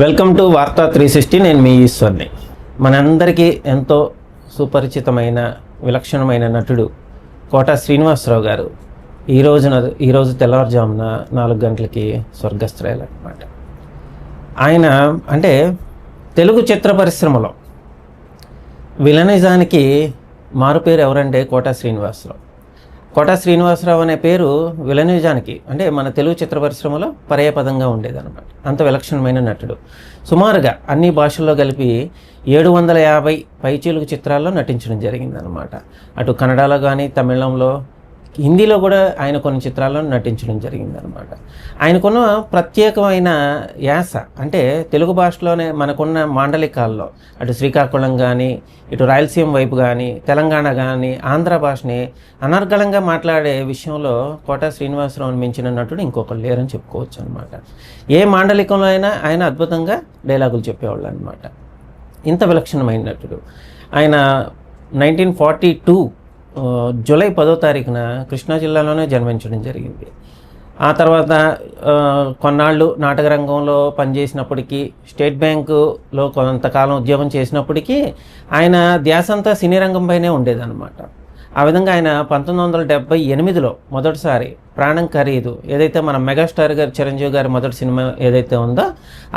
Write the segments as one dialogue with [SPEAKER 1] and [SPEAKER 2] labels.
[SPEAKER 1] Welcome to Vaartha three sixty. నేను మీ ఈశ్వర్ని. మనందరికీ ఎంతో సుపరిచితమైన విలక్షణమైన నటుడు కోట శ్రీనివాసరావు గారు ఈ రోజున ఈరోజు తెల్లవారుజామున నాలుగు గంటలకి స్వర్గస్థులయ్యారనమాట ఆయన అంటే తెలుగు చిత్ర పరిశ్రమలో విలనిజానికి మారుపేరు ఎవరంటే కోట శ్రీనివాసరావు. కోట శ్రీనివాసరావు అనే పేరు విలనిజానికి అంటే మన తెలుగు చిత్ర పరిశ్రమలో పర్యాపదంగా ఉండేదన్నమాట. అంత విలక్షణమైన నటుడు. సుమారుగా అన్ని భాషల్లో కలిపి ఏడు వందల యాభై పైచీలుగు చిత్రాల్లో నటించడం జరిగిందనమాట అటు కన్నడలో కానీ తమిళంలో హిందీలో కూడా ఆయన కొన్ని చిత్రాల్లో నటించడం జరిగిందనమాట ఆయనకున్న ప్రత్యేకమైన యాస అంటే తెలుగు భాషలోనే మనకున్న మాండలికాల్లో అటు శ్రీకాకుళం కానీ ఇటు రాయలసీమ వైపు కానీ తెలంగాణ కానీ ఆంధ్ర భాషని అనర్గళంగా మాట్లాడే విషయంలో కోట శ్రీనివాసరావుని మించిన నటుడు ఇంకొకరు లేరని చెప్పుకోవచ్చు అనమాట ఏ మాండలికంలో అయినా ఆయన అద్భుతంగా డైలాగులు చెప్పేవాళ్ళు అనమాట ఇంత విలక్షణమైన నటుడు. ఆయన నైన్టీన్ ఫార్టీ టూ జూలై పదో తారీఖున కృష్ణా జిల్లాలోనే జన్మించడం జరిగింది. ఆ తర్వాత కొన్నాళ్ళు నాటక రంగంలో పనిచేసినప్పటికీ స్టేట్ బ్యాంకులో కొంతకాలం ఉద్యోగం చేసినప్పటికీ ఆయన ధ్యాసంతా సినీ రంగంపైనే ఉండేదన్నమాట. ఆ విధంగా ఆయన పంతొమ్మిది వందల డెబ్బై ఎనిమిదిలో మొదటిసారి ప్రాణం ఖరీదు ఏదైతే మన మెగాస్టార్ గారు చిరంజీవి గారి మొదటి సినిమా ఏదైతే ఉందో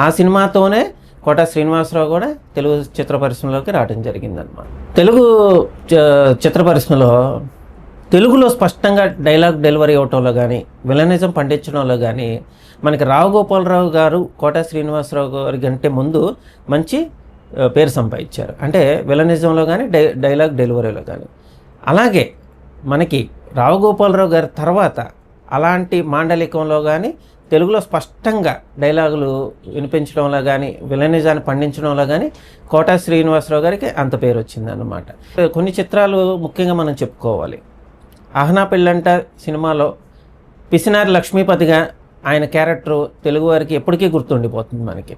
[SPEAKER 1] ఆ సినిమాతోనే కోట శ్రీనివాసరావు కూడా తెలుగు చిత్ర పరిశ్రమలోకి రావడం జరిగిందనమాట తెలుగు చిత్ర పరిశ్రమలో తెలుగులో స్పష్టంగా డైలాగ్ డెలివరీ అవటంలో కానీ విలనిజం పండించడంలో కానీ మనకి రావు గోపాలరావు గారు కోట శ్రీనివాసరావు గారి కంటే ముందు మంచి పేరు సంపాదించారు. అంటే విలనిజంలో కానీ డై డైలాగ్ డెలివరీలో కానీ అలాగే మనకి రావు గోపాలరావు గారి తర్వాత అలాంటి మాండలికంలో కానీ తెలుగులో స్పష్టంగా డైలాగులు వినిపించడంలో కానీ విలనిజాన్ని పండించడంలో కానీ కోట శ్రీనివాసరావు గారికి అంత పేరు వచ్చిందన్నమాట. కొన్ని చిత్రాలు ముఖ్యంగా మనం చెప్పుకోవాలి. అహనా పెళ్ళంట సినిమాలో పిసినారి లక్ష్మీపతిగా ఆయన క్యారెక్టర్ తెలుగువారికి ఎప్పటికీ గుర్తుండిపోతుంది మనకి.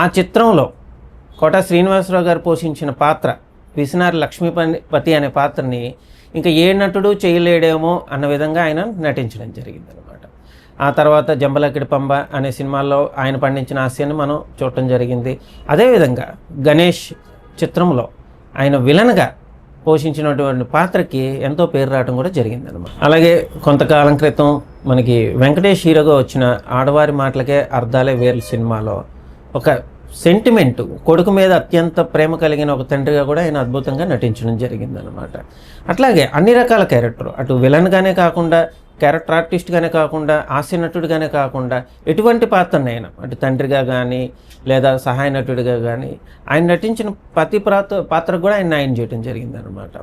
[SPEAKER 1] ఆ చిత్రంలో కోట శ్రీనివాసరావు గారు పోషించిన పాత్ర పిసినారి లక్ష్మీపతి అనే పాత్రని ఇంకా ఏ నటుడు చేయలేడేమో అన్న విధంగా ఆయన నటించడం జరిగిందనమాట ఆ తర్వాత జంబలకిడి పంబ అనే సినిమాల్లో ఆయన పండించిన హాస్యాన్ని మనం చూడటం జరిగింది. అదేవిధంగా గణేష్ చిత్రంలో ఆయన విలన్గా పోషించినటువంటి పాత్రకి ఎంతో పేరు రావడం కూడా జరిగిందనమాట అలాగే కొంతకాలం క్రితం మనకి వెంకటేష్ హీరోగా వచ్చిన ఆడవారి మాటలకే అర్థాలే వేరు సినిమాలో. ఒక సెంటిమెంట్ కొడుకు మీద అత్యంత ప్రేమ కలిగిన ఒక తండ్రిగా కూడా ఆయన అద్భుతంగా నటించడం జరిగిందనమాట అట్లాగే అన్ని రకాల క్యారెక్టర్ అటు విలన్గానే కాకుండా క్యారెక్టర్ ఆర్టిస్ట్గానే కాకుండా హాస్య నటుడిగానే కాకుండా ఎటువంటి పాత్రనైనా అటు తండ్రిగా కానీ లేదా సహాయ నటుడిగా కానీ ఆయన నటించిన ప్రతి పాత్ర పాత్రకు కూడా ఆయన న్యాయం చేయడం జరిగిందనమాట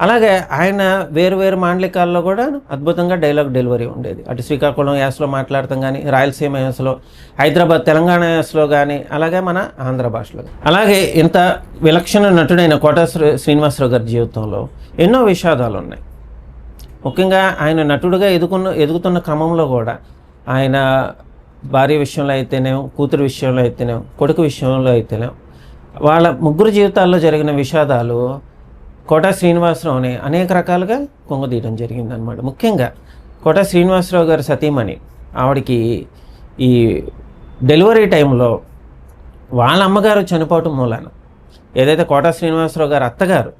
[SPEAKER 1] అలాగే ఆయన వేరు వేరు మాండలికాల్లో కూడా అద్భుతంగా డైలాగ్ డెలివరీ ఉండేది. అటు శ్రీకాకుళం యాసలో మాట్లాడతాం కానీ రాయలసీమ యాసలో హైదరాబాద్ తెలంగాణ యాసలో కానీ అలాగే మన ఆంధ్ర భాషలో. అలాగే ఇంత విలక్షణ నటుడైన కోట శ్రీ- శ్రీనివాసరావు గారి జీవితంలో ఎన్నో విషాదాలు ఉన్నాయి ముఖ్యంగా ఆయన నటుడుగా ఎదుగున్న ఎదుగుతున్న క్రమంలో కూడా ఆయన భార్య విషయంలో అయితేనేం కూతురు విషయంలో అయితేనేం కొడుకు విషయంలో అయితేనేం వాళ్ళ ముగ్గురు జీవితాల్లో జరిగిన విషాదాలు కోట శ్రీనివాసరావుని అనేక రకాలుగా కొంగదీయడం జరిగిందనమాట ముఖ్యంగా కోట శ్రీనివాసరావు గారు సతీమణి ఆవిడకి ఈ డెలివరీ టైంలో వాళ్ళ అమ్మగారు చనిపోవటం మూలాన. ఏదైతే కోట శ్రీనివాసరావు గారు అత్తగారు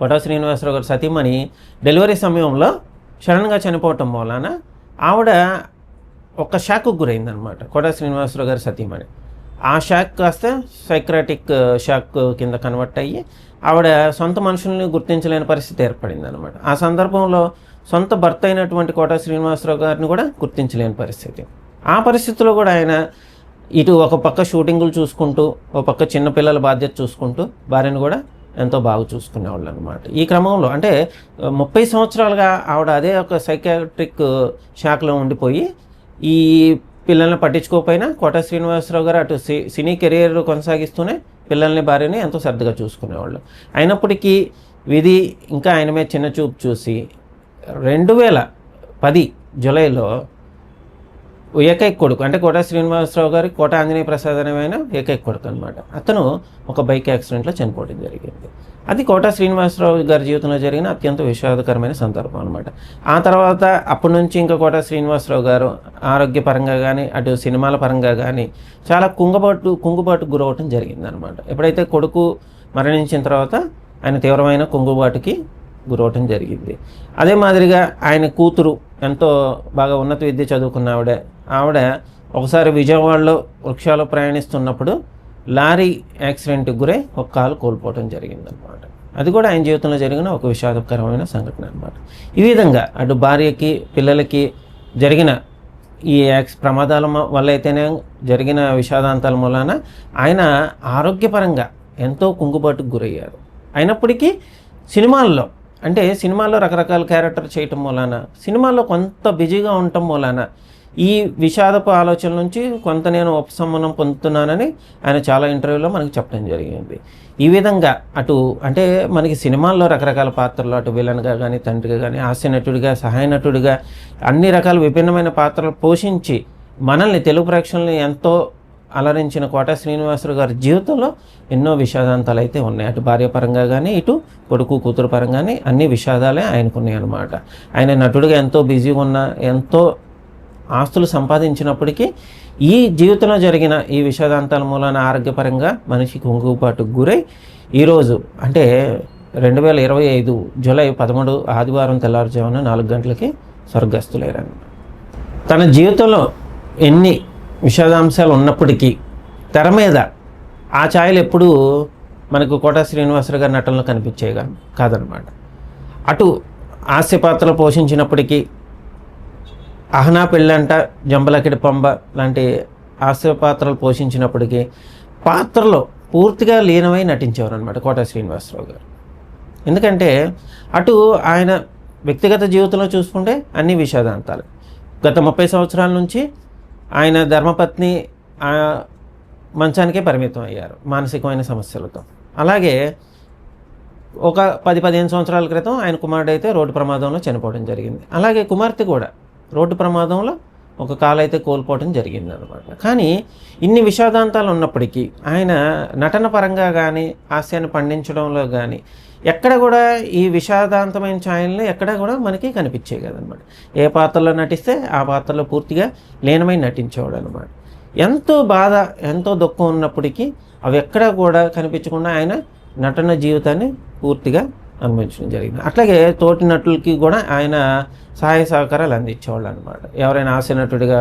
[SPEAKER 1] కోట శ్రీనివాసరావు గారి సతీమణి డెలివరీ సమయంలో సడన్గా చనిపోవటం మూలాన ఆవిడ ఒక షాక్కు గురైందనమాట కోట శ్రీనివాసరావు గారి సతీమణి. ఆ షాక్ కాస్త సైక్రాటిక్ షాక్ కింద కన్వర్ట్ అయ్యి ఆవిడ సొంత మనుషుల్ని గుర్తించలేని పరిస్థితి ఏర్పడింది అనమాట ఆ సందర్భంలో సొంత భర్త అయినటువంటి కోట శ్రీనివాసరావు గారిని కూడా గుర్తించలేని పరిస్థితి. ఆ పరిస్థితిలో కూడా ఆయన ఇటు ఒక పక్క షూటింగులు చూసుకుంటూ ఒక పక్క చిన్నపిల్లల బాధ్యత చూసుకుంటూ భార్యను కూడా ఎంతో బాగా చూసుకునేవాళ్ళు అనమాట ఈ క్రమంలో అంటే ముప్పై సంవత్సరాలుగా ఆవిడ అదే ఒక సైకాట్రిక్ షాక్లో ఉండిపోయి ఈ పిల్లల్ని పట్టించుకోకపోయినా కోట శ్రీనివాసరావు గారు అటు సి సినీ కెరీర్ కొనసాగిస్తూనే పిల్లల్ని భార్యని ఎంతో శ్రద్ధగా చూసుకునేవాళ్ళు. అయినప్పటికీ విధి ఇంకా ఆయన మీద చిన్న చూపు చూసి రెండు వేల పది జూలైలో ఏకైక కొడుకు. అంటే కోట శ్రీనివాసరావు గారి కోట ఆంజనేయ ప్రసాద్ అనేమైన ఏకైక కొడుకు అనమాట అతను ఒక బైక్ యాక్సిడెంట్లో చనిపోవడం జరిగింది. అది కోట శ్రీనివాసరావు గారి జీవితంలో జరిగిన అత్యంత విషాదకరమైన సందర్భం అనమాట ఆ తర్వాత అప్పటి నుంచి ఇంకా కోట శ్రీనివాసరావు గారు ఆరోగ్యపరంగా కానీ అటు సినిమాల పరంగా కానీ చాలా కుంగబాటు కుంగుబాటు గురవటం జరిగింది అనమాట ఎప్పుడైతే కొడుకు మరణించిన తర్వాత ఆయన తీవ్రమైన కుంగుబాటుకి గురవటం జరిగింది. అదే మాదిరిగా ఆయన కూతురు ఎంతో బాగా ఉన్నత విద్య చదువుకున్న ఆవిడ ఆవిడ ఒకసారి విజయవాడలో వృక్షాలు ప్రయాణిస్తున్నప్పుడు లారీ యాక్సిడెంట్కి గురై ఒక కాలు కోల్పోవటం జరిగిందనమాట అది కూడా ఆయన జీవితంలో జరిగిన ఒక విషాదకరమైన సంఘటన అనమాట ఈ విధంగా అటు భార్యకి పిల్లలకి జరిగిన ఈ యాక్స్ ప్రమాదాల వల్ల అయితేనే జరిగిన విషాదాంతాల మూలాన ఆయన ఆరోగ్యపరంగా ఎంతో కుంగుబాటుకు గురయ్యారు. అయినప్పటికీ సినిమాల్లో అంటే సినిమాల్లో రకరకాల క్యారెక్టర్ చేయటం మూలాన సినిమాల్లో కొంత బిజీగా ఉండటం మూలాన ఈ విషాదపు ఆలోచన నుంచి కొంత నేను ఉపశమనం పొందుతున్నానని ఆయన చాలా ఇంటర్వ్యూలో మనకి చెప్పడం జరిగింది. ఈ విధంగా అటు అంటే మనకి సినిమాల్లో రకరకాల పాత్రలు అటు విలన్గా కానీ తండ్రిగా కానీ హాస్య నటుడిగా సహాయ నటుడిగా అన్ని రకాల విభిన్నమైన పాత్రలు పోషించి మనల్ని తెలుగు ప్రేక్షకుల్ని ఎంతో అలరించిన కోట శ్రీనివాసరావు గారి జీవితంలో ఎన్నో విషాదాంతాలు అయితే ఉన్నాయి. అటు భార్య పరంగా కానీ ఇటు కొడుకు కూతురు పరంగానే అన్ని విషాదాలే ఆయనకున్నాయి అనమాట ఆయన నటుడిగా ఎంతో బిజీగా ఉన్న ఎంతో ఆస్తులు సంపాదించినప్పటికీ ఈ జీవితంలో జరిగిన ఈ విషాదాంతాల మూలాన ఆరోగ్యపరంగా మనిషి కుంగుబాటుకు గురై ఈరోజు అంటే రెండు వేల ఇరవై ఐదు జూలై పదమూడు ఆదివారం తెల్లారుజామున నాలుగు గంటలకి స్వర్గస్థులయ్యారు తన జీవితంలో ఎన్ని విషాదాంశాలు ఉన్నప్పటికీ తెర మీద ఆ ఛాయలు ఎప్పుడూ మనకు కోట శ్రీనివాసరావు గారి నటనలో కనిపించేయగా కాదనమాట. అటు హాస్య పాత్రలు పోషించినప్పటికీ అహనా పెళ్ళంట జంబలకిడి పంబ లాంటి హాస్య పాత్రలు పోషించినప్పటికీ పాత్రలో పూర్తిగా లీనమై నటించేవారు అనమాట కోట శ్రీనివాసరావు గారు. ఎందుకంటే అటు ఆయన వ్యక్తిగత జీవితంలో చూసుకుంటే అన్ని విషాదాంతాలు. గత ముప్పై సంవత్సరాల నుంచి ఆయన ధర్మపత్ని ఆ మంచానికే పరిమితం అయ్యారు మానసికమైన సమస్యలతో. అలాగే ఒక పది పదిహేను సంవత్సరాల క్రితం ఆయన కుమారుడు అయితే రోడ్డు ప్రమాదంలో చనిపోవడం జరిగింది. అలాగే కుమార్తె కూడా రోడ్డు ప్రమాదంలో ఒక కాలు అయితే కోల్పోవడం జరిగింది అనమాట కానీ ఇన్ని విషాదాంతాలు ఉన్నప్పటికీ ఆయన నటన పరంగా కానీ హాస్యాన్ని పండించడంలో కానీ ఎక్కడ కూడా ఈ విషాదాంతమైన ఛాయల్ని ఎక్కడ కూడా మనకి కనిపించేవి కదనమాట ఏ పాత్రలో నటిస్తే ఆ పాత్రలో పూర్తిగా లీనమై నటించేవాడు అనమాట ఎంతో బాధ ఎంతో దుఃఖం ఉన్నప్పటికీ అవి ఎక్కడా కూడా కనిపించకుండా ఆయన నటన జీవితాన్ని పూర్తిగా అనుభవించడం జరిగింది. అట్లాగే తోటి నటులకి కూడా ఆయన సహాయ సహకారాలు అందించేవాళ్ళు అనమాట ఎవరైనా హాస్య నటుడిగా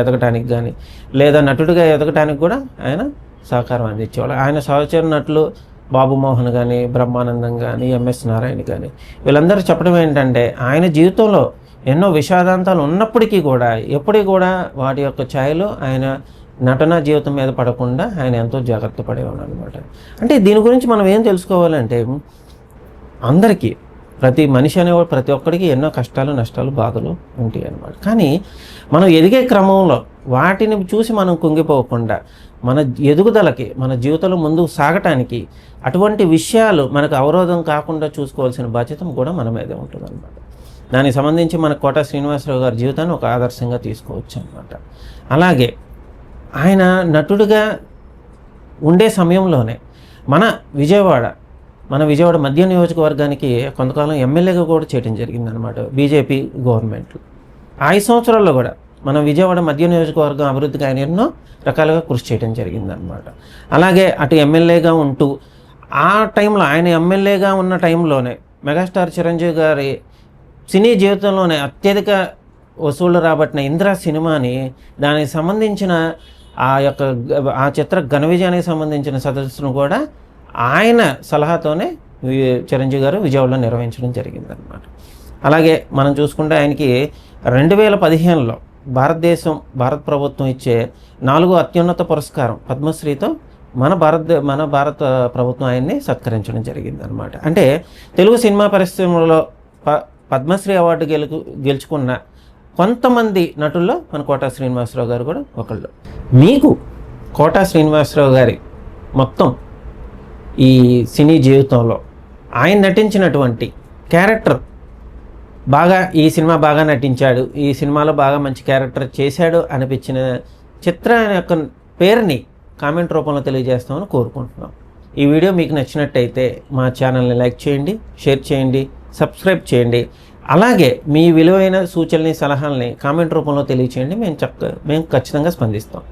[SPEAKER 1] ఎదగటానికి కానీ లేదా నటుడిగా ఎదగటానికి కూడా ఆయన సహకారం అందించేవాళ్ళు. ఆయన సహచర నటులు బాబు మోహన్ కానీ బ్రహ్మానందం కానీ ఎంఎస్ నారాయణ కానీ వీళ్ళందరూ చెప్పడం ఏంటంటే ఆయన జీవితంలో ఎన్నో విషాదాంతాలు ఉన్నప్పటికీ కూడా ఎప్పటికీ కూడా వాటి యొక్క ఛాయలు ఆయన నటన జీవితం మీద పడకుండా ఆయన ఎంతో జాగ్రత్త పడేవాడు అనమాట అంటే దీని గురించి మనం ఏం తెలుసుకోవాలంటే అందరికీ ప్రతి మనిషి అనేవాడు ప్రతి ఒక్కడికి ఎన్నో కష్టాలు నష్టాలు బాధలు ఉంటాయి అన్నమాట. కానీ మనం ఎదిగే క్రమంలో వాటిని చూసి మనం కుంగిపోకుండా మన ఎదుగుదలకి మన జీవితంలో ముందుకు సాగటానికి అటువంటి విషయాలు మనకు అవరోధం కాకుండా చూసుకోవాల్సిన బాధ్యత కూడా మన మీదే ఉంటుందన్నమాట. దానికి సంబంధించి మన కోట శ్రీనివాసరావు గారి జీవితాన్ని ఒక ఆదర్శంగా తీసుకోవచ్చు అనమాట అలాగే ఆయన నటుడిగా ఉండే సమయంలోనే మన విజయవాడ మన విజయవాడ మధ్య నియోజకవర్గానికి కొంతకాలం ఎమ్మెల్యేగా కూడా చేయడం జరిగిందనమాట బీజేపీ గవర్నమెంట్. ఐదు సంవత్సరాల్లో కూడా మన విజయవాడ మధ్య నియోజకవర్గం అభివృద్ధికి ఆయన ఎన్నో రకాలుగా కృషి చేయడం జరిగిందనమాట అలాగే అటు ఎమ్మెల్యేగా ఉంటూ ఆ టైంలో ఆయన ఎమ్మెల్యేగా ఉన్న టైంలోనే మెగాస్టార్ చిరంజీవి గారి సినీ జీవితంలోనే అత్యధిక వసూళ్ళు రాబట్టిన ఇంద్ర సినిమాని దానికి సంబంధించిన ఆ యొక్క ఆ చిత్ర ఘన విజయానికి సంబంధించిన సదస్సును కూడా ఆయన సలహాతోనే వి- చిరంజీవి గారు విజయవాడలో నిర్వహించడం జరిగిందనమాట అలాగే మనం చూసుకుంటే ఆయనకి రెండు వేల పదిహేనులో భారతదేశం భారత ప్రభుత్వం ఇచ్చే నాలుగో అత్యున్నత పురస్కారం పద్మశ్రీతో మన భారత మన భారత ప్రభుత్వం ఆయన్ని సత్కరించడం జరిగిందనమాట అంటే తెలుగు సినిమా పరిశ్రమలో ప పద్మశ్రీ అవార్డు గెలుకు గెలుచుకున్న కొంతమంది నటుల్లో మన కోటా శ్రీనివాసరావు గారు కూడా ఒకళ్ళు. మీకు కోటా శ్రీనివాసరావు గారి మొత్తం ఈ సినీ జీవితంలో ఆయన నటించినటువంటి క్యారెక్టర్ బాగా ఈ సినిమా బాగా నటించాడు ఈ సినిమాలో బాగా మంచి క్యారెక్టర్ చేశాడు అనిపించిన చిత్ర యొక్క పేరుని కామెంట్ రూపంలో తెలియజేస్తామని కోరుకుంటున్నాం. ఈ వీడియో మీకు నచ్చినట్టయితే మా ఛానల్ని లైక్ చేయండి షేర్ చేయండి సబ్స్క్రైబ్ చేయండి. అలాగే మీ విలువైన సూచనల్ని సలహాలని కామెంట్ రూపంలో తెలియచేయండి. మేము చక్క మేము ఖచ్చితంగా స్పందిస్తాం.